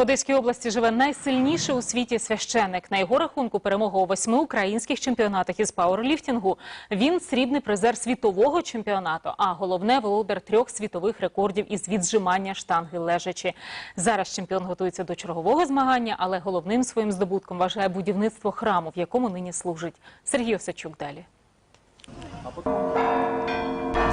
Одеській області живе найсильніший у світі священник. На його рахунку перемога у восьми українських чемпіонатах із пауерліфтингу. Він срібний призер світового чемпіонату, а головне володар трьох світових рекордів із віджимання штанги лежачі. Зараз чемпіон готується до чергового змагання, але головним своїм здобутком вважає будівництво храму, в якому нині служить. Сергій Осачук далі.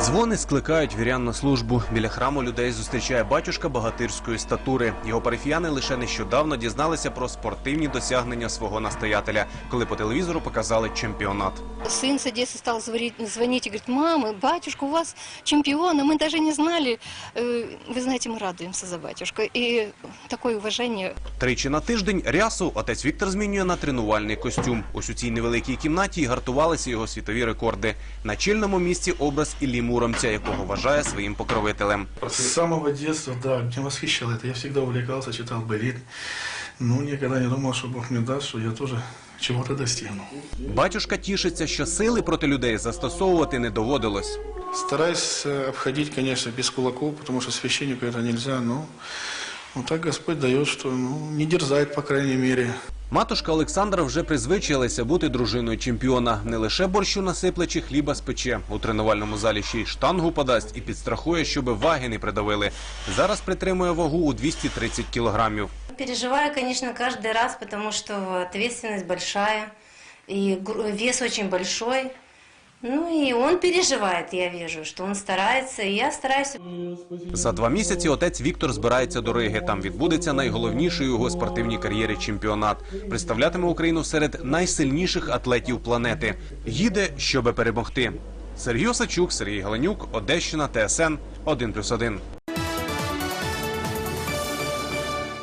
Дзвони скликають вірян на службу. Біля храму людей зустрічає батюшка багатирської статури. Його парифіяни лише нещодавно дізналися про спортивні досягнення свого настоятеля, коли по телевізору показали чемпіонат Сын с Одессы стал звонить, звонить и говорит, мама, батюшка, у вас чемпион, а мы даже не знали. Э, Вы знаете, мы радуемся за батюшку. И такое уважение. Тричі на тиждень рясу отець Віктор змінює на тренувальний костюм. Ось у цій невеликій кімнаті й гартувалися його світові рекорди. На чільному місці образ Іллі Муромця, якого вважає своїм покровителем. С самого детства, да, меня восхищало это. Я всегда увлекался, читал былин. Ну, никогда не думал, что Бог мне даст, что я тоже чего-то достигну. Батюшка тішиться, що сили проти людей застосовувати не доводилось. Стараюсь э, обходить, конечно, без кулаков, потому что священнику это нельзя, но вот так Господь дает, что ну, не дерзает, по крайней мере. Матушка Олександра вже призвичилася бути дружиною чемпіона. Не лише борщу насипле чи хліба спече. У тренувальному залі ще й штангу подасть і підстрахує, щоби ваги не придавили. Зараз притримує вагу у 230 кілограмів. Переживаю, конечно, каждый раз, потому что ответственность большая, и вес очень большой. Ну и он переживает, я вижу, что он старается, и я стараюсь За два місяці отець Віктор збирається до Риги. Там відбудеться найголовніший у його спортивній кар'єрі чемпіонат. Представлятиме Україну серед найсильніших атлетів планети. Їде, щоби перемогти. Сергій Осачук, Сергій Галенюк, Одещина, ТСН 1+,1.